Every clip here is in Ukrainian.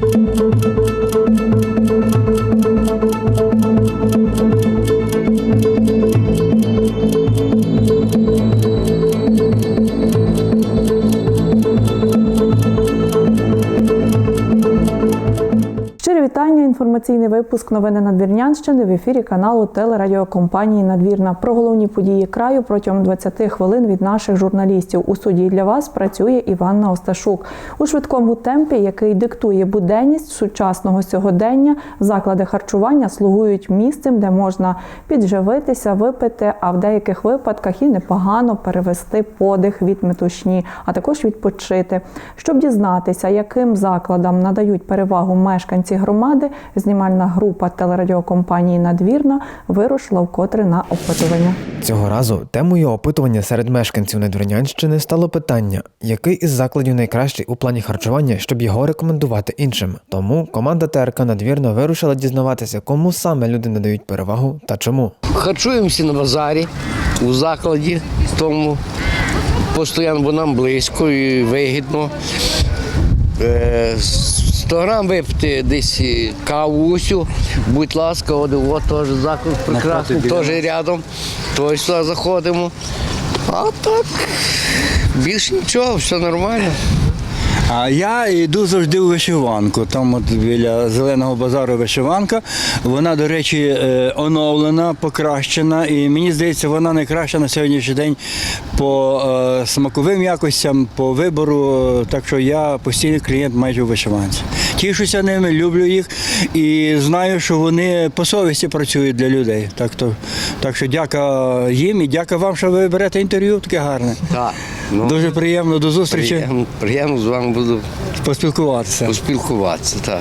Thank you. Інформаційний випуск новини Надвірнянщини в ефірі каналу телерадіокомпанії Надвірна. Про головні події краю протягом 20 хвилин від наших журналістів. У суді для вас працює Іванна Осташук. У швидкому темпі, який диктує буденність сучасного сьогодення, заклади харчування слугують місцем, де можна підживитися, випити, а в деяких випадках і непогано перевести подих від метушні, а також відпочити. Щоб дізнатися, яким закладам надають перевагу мешканці громади, знімальна група телерадіокомпанії Надвірна вирушила вкотре на опитування. Цього разу темою опитування серед мешканців Надвірнянщини стало питання, який із закладів найкращий у плані харчування, щоб його рекомендувати іншим. Тому команда ТРК Надвірна вирушила дізнаватися, кому саме люди надають перевагу та чому. Харчуємося на базарі, у закладі, тому постійно, бо нам близько і вигідно. Е, 100 грам випити десь кавусю, будь ласка, от, от теж заклад прекрасний, теж рядом, точно сюди заходимо. А так, більше нічого, все нормально. А я йду завжди у вишиванку. Там от біля зеленого базару вишиванка. Вона, до речі, е, оновлена, покращена. І мені здається, вона найкраща на сьогоднішній день по е, смаковим якостям, по вибору. Так що я постійний клієнт майже у вишиванці. Тішуся ними, люблю їх і знаю, що вони по совісті працюють для людей. Так, то, так що дяка їм і дяка вам, що ви берете інтерв'ю. Таке гарне. Так, ну, Дуже приємно до зустрічі. приємно, приємно з вами буду Поспілкуватися. поспілкуватися. Так.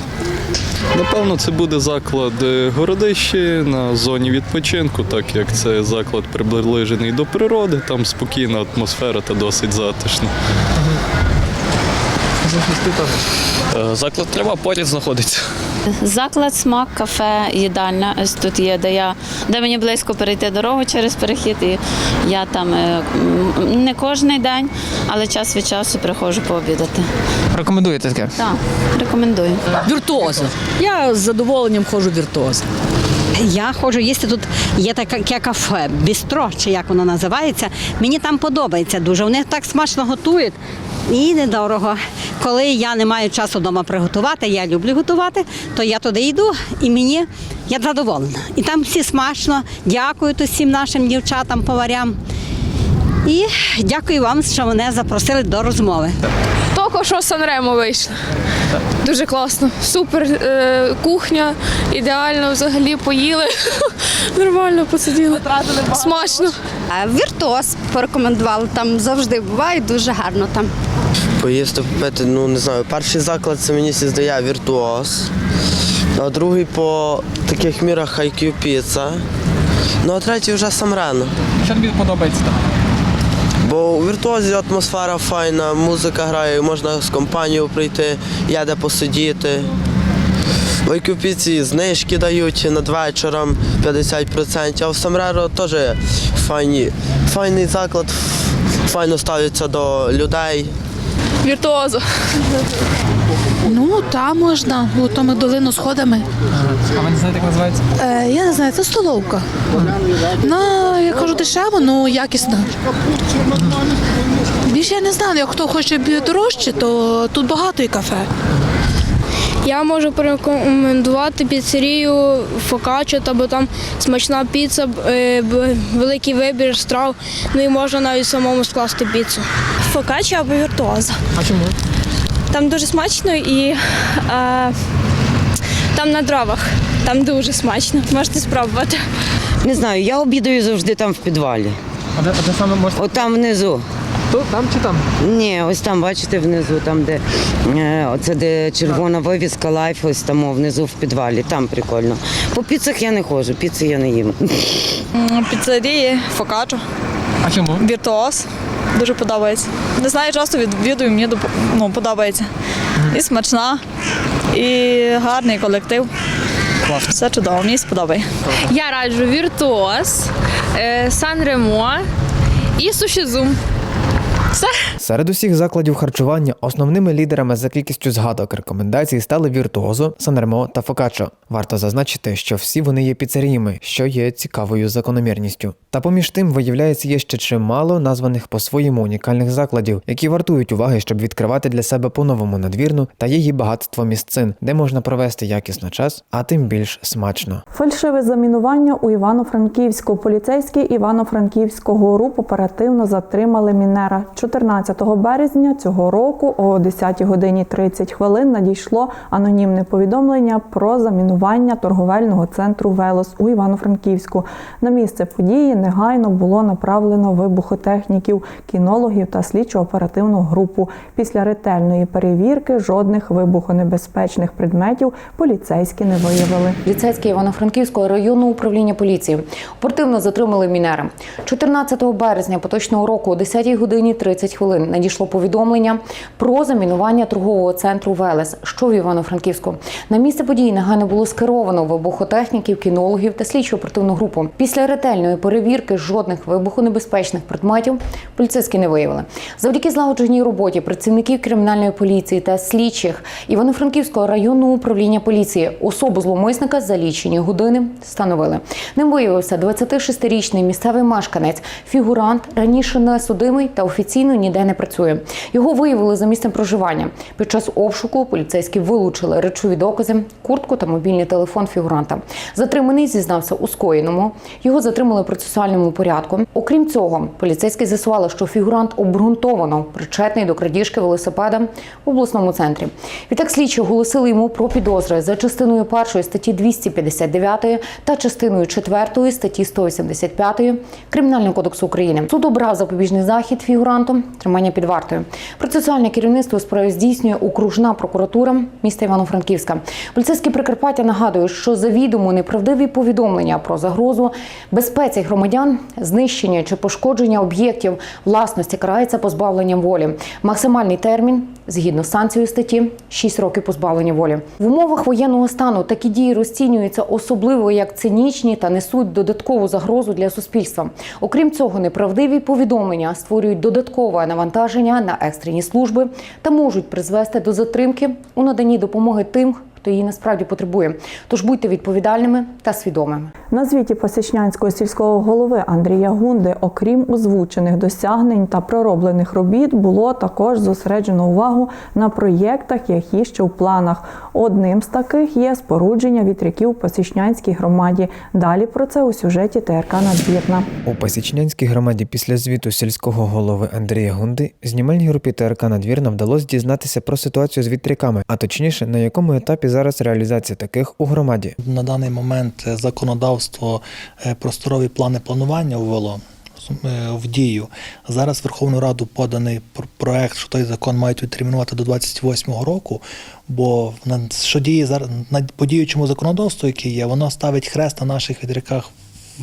Напевно, це буде заклад е, Городище на зоні відпочинку, так як це заклад приближений до природи, там спокійна атмосфера та досить затишна. Е, Заклад треба поряд знаходиться. Заклад, смак, кафе, їдальня. Ось тут є, де я де мені близько перейти дорогу через перехід. І я там е, не кожен день, але час від часу приходжу пообідати. Рекомендуєте таке? Так, рекомендую. Віртуозно. Я з задоволенням ходжу віртуозно. Я ходжу їсти тут. Є таке кафе, бістро, чи як воно називається. Мені там подобається дуже. Вони так смачно готують і недорого. Коли я не маю часу вдома приготувати, я люблю готувати, то я туди йду і мені я задоволена. І там всі смачно. Дякую усім нашим дівчатам, поварям. І дякую вам, що мене запросили до розмови. Тільки що Санремо вийшли. Дуже класно. Супер е, кухня, ідеально взагалі поїли. Нормально посиділи. Смачно. Віртуоз порекомендували. Там завжди буває дуже гарно там. Поїсти попити, ну не знаю. Перший заклад це мені здає віртуоз, а другий по таких мірах хайкю піца. Ну а третій вже самрено. Що тобі подобається там? Бо у віртуозі атмосфера файна, музика грає, можна з компанією прийти, є де посидіти. В Айкюпіці знижки дають над вечором 50%, а в Самреро теж файні. Файний заклад, файно ставиться до людей. Віртуозо. Ну, там можна, у тому долину сходами. А ви не знаєте, як називається? Е, я не знаю, це столовка. Ну, я кажу, дешево, ну якісно. Більше я не знаю, як хто хоче дорожче, то тут багато і кафе. Я можу порекомендувати піцерію Фокачо, бо там смачна піца, е, великий вибір страв. Ну і можна навіть самому скласти піцу. Фокачо або віртуоза. А чому? Там дуже смачно і е, там на дровах. Там дуже смачно. Можете спробувати. Не знаю, я обідаю завжди там в підвалі. А де, а де саме можна? От там внизу. Тут, там чи там? Ні, ось там, бачите, внизу, там, де е, оце де червона вивіска лайф, ось там о, внизу в підвалі. Там прикольно. По піцах я не ходжу, піци я не їм. Піцерії, фокачо, А чому? віртуоз. Дуже подобається. Не знаю, часто відвідую, мені ну, подобається. І смачна, і гарний колектив. Все чудово, мені сподобає. Я раджу віртуоз, Сан Ремо і сушізум. Все. Серед усіх закладів харчування основними лідерами за кількістю згадок рекомендацій стали Віртуозо, Санремо та Фокаччо. Варто зазначити, що всі вони є піцеріями, що є цікавою закономірністю. Та поміж тим, виявляється, є ще чимало названих по-своєму унікальних закладів, які вартують уваги, щоб відкривати для себе по-новому надвірну та її багатство місцин, де можна провести якісно час, а тим більш смачно. Фальшиве замінування у Івано-Франківську. Поліцейські Івано-Франківського РУП оперативно затримали мінера. 14 березня цього року о 10 годині 30 хвилин надійшло анонімне повідомлення про замінування торговельного центру Велос у Івано-Франківську. На місце події негайно було направлено вибухотехніків, кінологів та слідчо-оперативну групу. Після ретельної перевірки жодних вибухонебезпечних предметів поліцейські не виявили. Поліцейські Івано-Франківського районного управління поліції оперативно затримали мінера. 14 березня поточного року о 10 годині 30 хвилин надійшло повідомлення про замінування торгового центру Велес, що в Івано-Франківську. На місце події негайно було скеровано вибухотехніків, кінологів та слідчо оперативну групу. Після ретельної перевірки жодних вибухонебезпечних предметів поліцейські не виявили. Завдяки злагодженій роботі працівників кримінальної поліції та слідчих Івано-Франківського районного управління поліції особу зловмисника за лічені години встановили. Ним виявився 26-річний місцевий мешканець, фігурант, раніше не судимий та офіційно ніде не працює. Його виявили за місцем проживання. Під час обшуку поліцейські вилучили речові докази, куртку та мобільний телефон фігуранта. Затриманий зізнався у скоєному. Його затримали в процесуальному порядку. Окрім цього, поліцейські з'ясували, що фігурант обґрунтовано причетний до крадіжки велосипеда в обласному центрі. Відтак слідчі оголосили йому про підозри за частиною першої статті 259 та частиною четвертої статті 185 Кримінального кодексу України. Суд обрав запобіжний захід фігуранту тримання під вартою. Процесуальне керівництво у справі здійснює окружна прокуратура міста Івано-Франківська. Поліцейські Прикарпаття нагадують, що завідомо неправдиві повідомлення про загрозу безпеці громадян, знищення чи пошкодження об'єктів власності карається позбавленням волі. Максимальний термін згідно санкцією статті 6 років позбавлення волі. В умовах воєнного стану такі дії розцінюються особливо як цинічні та несуть додаткову загрозу для суспільства. Окрім цього, неправдиві повідомлення створюють додаткове навантаження на екстрені служби та можуть призвести до затримки у наданні допомоги тим, хто її насправді потребує. Тож будьте відповідальними та свідомими. На звіті Посічнянського сільського голови Андрія Гунди, окрім озвучених досягнень та пророблених робіт, було також зосереджено увагу на проєктах, які ще в планах. Одним з таких є спорудження вітряків у Посічнянській громаді. Далі про це у сюжеті ТРК Надвірна. У Пасічнянській громаді після звіту сільського голови Андрія Гунди знімальній групі ТРК Надвірна вдалося дізнатися про ситуацію з вітряками, а точніше на якому етапі зараз реалізація таких у громаді. На даний момент е, законодавство е, просторові плани планування ввело е, в дію. Зараз в Верховну Раду поданий пр- проект, що той закон мають відтермінувати до 28-го року. Бо на що діє зараз на подіючому законодавству, яке є, воно ставить хрест на наших вітряках.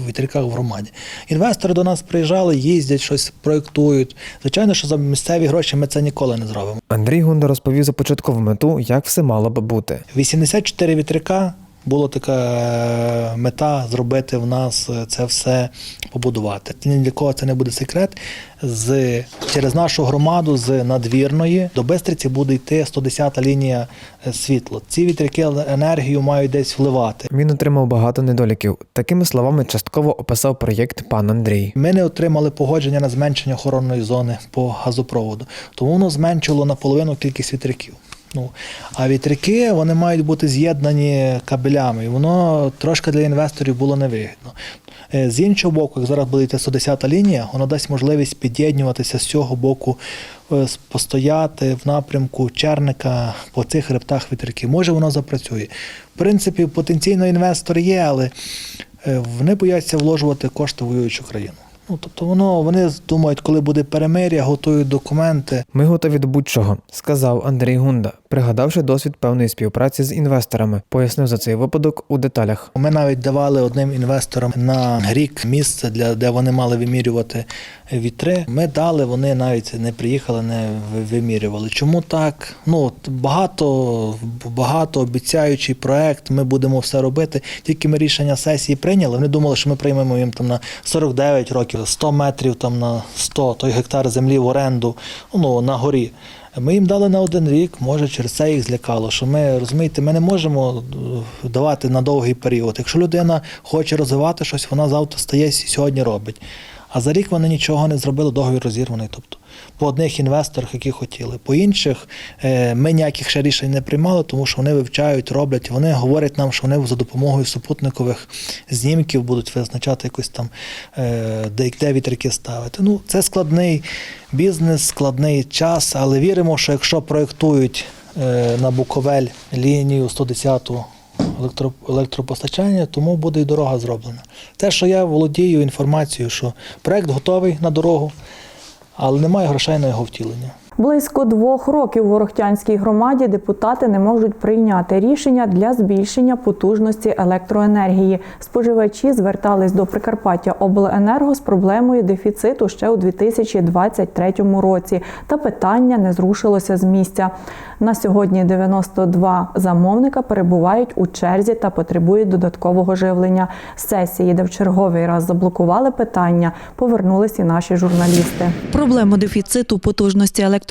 Вітряках в громаді. Інвестори до нас приїжджали, їздять, щось проєктують. Звичайно, що за місцеві гроші ми це ніколи не зробимо. Андрій Гунда розповів за початкову мету, як все мало би бути. 84 вітряка була така е, мета зробити в нас е, це все побудувати. Ні для кого це не буде секрет. З через нашу громаду з надвірної до Бистриці буде йти 110-та лінія е, світла. Ці вітряки енергію мають десь вливати. Він отримав багато недоліків. Такими словами частково описав проєкт пан Андрій. Ми не отримали погодження на зменшення охоронної зони по газопроводу, тому воно зменшило наполовину кількість вітряків. Ну, а вітряки вони мають бути з'єднані кабелями, і воно трошки для інвесторів було невигідно. Е, З іншого боку, як зараз буде йти 110 лінія, воно дасть можливість під'єднуватися з цього боку, е, постояти в напрямку Черника по цих хребтах вітряків. Може, воно запрацює. В принципі, потенційно інвестор є, але е, вони бояться вложувати кошти воюючу країну. Ну, тобто воно вони думають, коли буде перемир'я, готують документи. Ми готові до будь-чого, сказав Андрій Гунда. Пригадавши досвід певної співпраці з інвесторами, пояснив за цей випадок у деталях. Ми навіть давали одним інвесторам на рік місце, для де вони мали вимірювати вітри. Ми дали, вони навіть не приїхали, не вимірювали. Чому так? Ну багато, багато обіцяючий проект. Ми будемо все робити. Тільки ми рішення сесії прийняли. Вони думали, що ми приймемо їм там на 49 років, 100 метрів там на 100, той гектар землі в оренду, ну на горі. Ми їм дали на один рік, може через це їх злякало. Що ми розумієте, ми не можемо е, давати на довгий період. Якщо людина хоче розвивати щось, вона завтра стає сьогодні робить. А за рік вони нічого не зробили, договір розірваний. Тобто по одних інвесторах, які хотіли. По інших е, ми ніяких ще рішень не приймали, тому що вони вивчають, роблять. Вони говорять нам, що вони за допомогою супутникових знімків будуть визначати якось там, е, де, де вітряки ставити. Ну, це складний бізнес, складний час, але віримо, що якщо проєктують е, на Буковель лінію 110 електро, електропостачання, тому буде і дорога зроблена. Те, що я володію інформацією, що проект готовий на дорогу, але немає грошей на його втілення. Близько двох років в Ворохтянській громаді депутати не можуть прийняти рішення для збільшення потужності електроенергії. Споживачі звертались до Прикарпаття Обленерго з проблемою дефіциту ще у 2023 році, та питання не зрушилося з місця. На сьогодні 92 замовника перебувають у черзі та потребують додаткового живлення. З сесії, де в черговий раз заблокували питання, повернулись і наші журналісти. Проблему дефіциту потужності електроенергії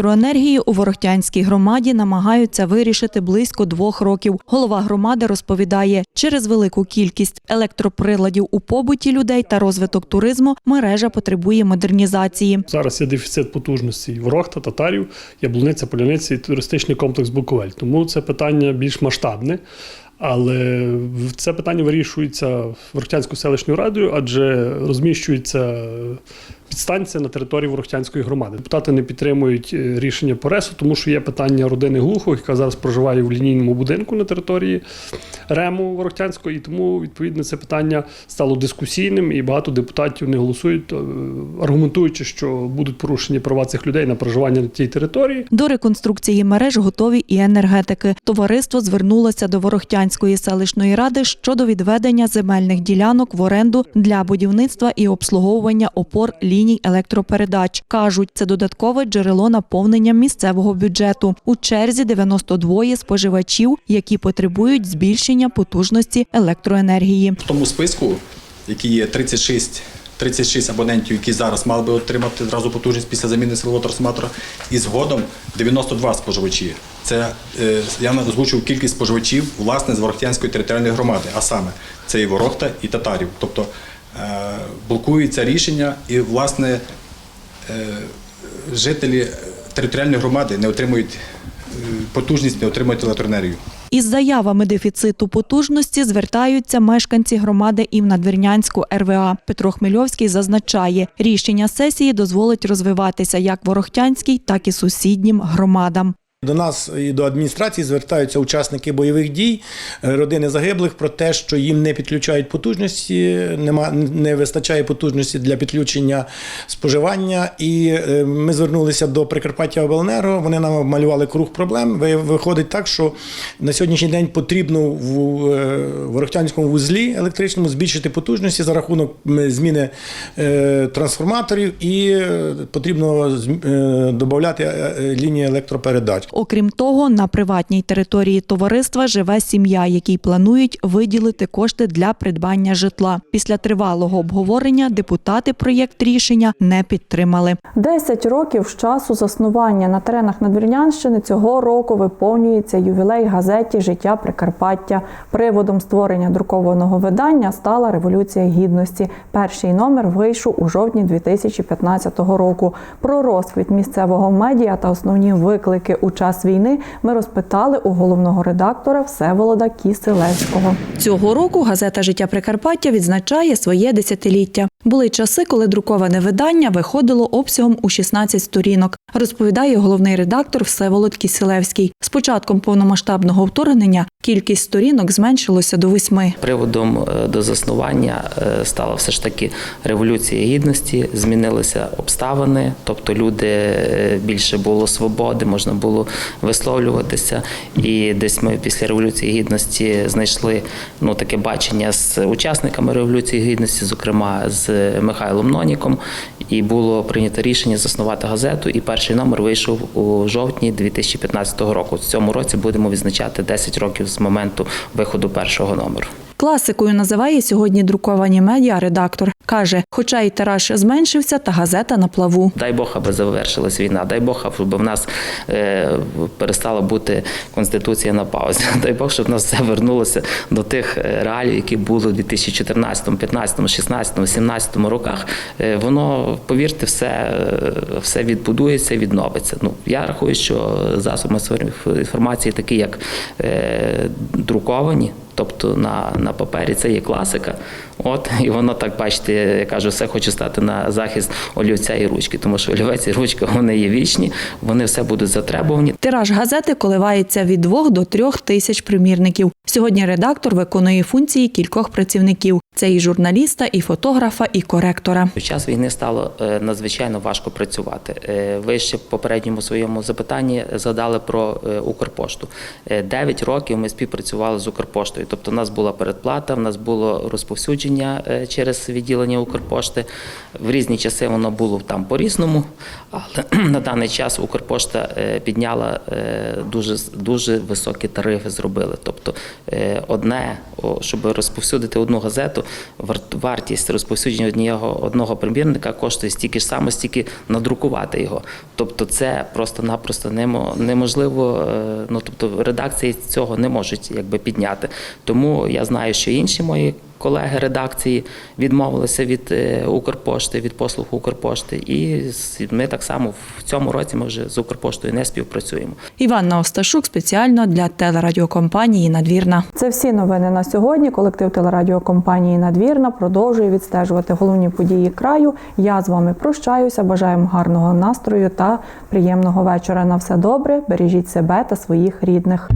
у Ворохтянській громаді намагаються вирішити близько двох років. Голова громади розповідає, через велику кількість електроприладів у побуті людей та розвиток туризму мережа потребує модернізації. Зараз є дефіцит потужності Ворохта, татарів, Яблуниця, Поляниця і туристичний комплекс Буковель. Тому це питання більш масштабне. Але це питання вирішується Ворохтянською селищною радою, адже розміщується підстанція на території Ворохтянської громади. Депутати не підтримують е, рішення по РЕСу, тому що є питання родини Глухових, яка зараз проживає в лінійному будинку на території Рему Ворохтянського, і тому відповідно це питання стало дискусійним, і багато депутатів не голосують, е, аргументуючи, що будуть порушені права цих людей на проживання на тій території. До реконструкції мереж готові і енергетики. Товариство звернулося до Ворохтянської селищної ради щодо відведення земельних ділянок в оренду для будівництва і обслуговування опор ліній електропередач. кажуть, це додаткове джерело наповнення місцевого бюджету. У черзі 92 споживачів, які потребують збільшення потужності електроенергії. В тому списку, який є 36 36 абонентів, які зараз мали би отримати зразу потужність після заміни силового трансформатора, і згодом 92 споживачі. Це е, я озвучив кількість споживачів власне з Ворохтянської територіальної громади, а саме це і Ворохта, і татарів. Тобто е, блокується рішення, і власне е, жителі територіальної громади не отримують е, потужність, не отримують електроенергію. Із заявами дефіциту потужності звертаються мешканці громади і в Надвірнянську РВА. Петро Хмельовський зазначає, рішення сесії дозволить розвиватися як ворохтянській, так і сусіднім громадам. До нас і до адміністрації звертаються учасники бойових дій, е, родини загиблих про те, що їм не підключають потужності, нема не вистачає потужності для підключення споживання. І е, ми звернулися до Прикарпаття Обленерго. Вони нам обмалювали круг проблем. Виходить так, що на сьогоднішній день потрібно в е, Ворохтянському вузлі електричному збільшити потужності за рахунок зміни трансформаторів, і потрібно додати лінії електропередач. Окрім того, на приватній території товариства живе сім'я, якій планують виділити кошти для придбання житла. Після тривалого обговорення депутати проєкт рішення не підтримали. 10 років з часу заснування на теренах Надвірнянщини цього року виповнюється ювілей газеті Життя Прикарпаття. Приводом створення друкованого видання стала Революція Гідності. Перший номер вийшов у жовтні 2015 року. Про розквіт місцевого медіа та основні виклики у час війни ми розпитали у головного редактора Всеволода Кіселевського. Цього року газета Життя Прикарпаття відзначає своє десятиліття. Були часи, коли друковане видання виходило обсягом у 16 сторінок. Розповідає головний редактор Всеволод Кісілевський. З початком повномасштабного вторгнення кількість сторінок зменшилося до восьми. Приводом е, до заснування е, стала все ж таки революція гідності, змінилися обставини, тобто люди е, більше було свободи, можна було висловлюватися. І десь ми після революції гідності знайшли ну таке бачення з учасниками революції гідності, зокрема з Михайлом Ноніком. І було прийнято рішення заснувати газету. І перший номер вийшов у жовтні 2015 року. В цьому році будемо відзначати 10 років з моменту виходу першого номеру. Класикою називає сьогодні друковані медіа редактор. Каже, хоча й тираж зменшився, та газета на плаву. Дай Бог, аби завершилась війна. Дай Бог, щоб в нас е, перестала бути конституція на паузі. Дай Бог, щоб в нас все вернулося до тих е, реалій, які були у 2014, 15, 16, 17 роках. Е, воно, повірте, все, все відбудується, відновиться. Ну я рахую, що засоби інформації, такі як друковані. Тобто на, на папері це є класика. От і воно так бачите, я кажу, все хочу стати на захист олівця і ручки, тому що олівець і ручка вони є вічні, вони все будуть затребувані. Тираж газети коливається від 2 до 3 тисяч примірників. Сьогодні редактор виконує функції кількох працівників: це і журналіста, і фотографа, і коректора. Під час війни стало е, надзвичайно важко працювати. Е, Ви ще в попередньому своєму запитанні згадали про е, Укрпошту. Дев'ять років ми співпрацювали з Укрпоштою. Тобто, у нас була передплата, в нас було розповсюдження е, через відділення Укрпошти. В різні часи воно було там по-різному, але на даний час Укрпошта е, підняла е, дуже дуже високі тарифи. Зробили. Тобто, одне, щоб розповсюдити одну газету, вар- вартість розповсюдження одного одного примірника коштує стільки ж само, стільки надрукувати його. Тобто, це просто-напросто немо- неможливо. Ну тобто, редакції цього не можуть якби підняти. Тому я знаю, що інші мої. Колеги редакції відмовилися від е, Укрпошти, від послуг Укрпошти, і ми так само в цьому році ми вже з Укрпоштою не співпрацюємо. Іванна Осташук спеціально для телерадіокомпанії Надвірна. Це всі новини на сьогодні. Колектив телерадіокомпанії Надвірна продовжує відстежувати головні події краю. Я з вами прощаюся. Бажаємо гарного настрою та приємного вечора. На все добре. Бережіть себе та своїх рідних.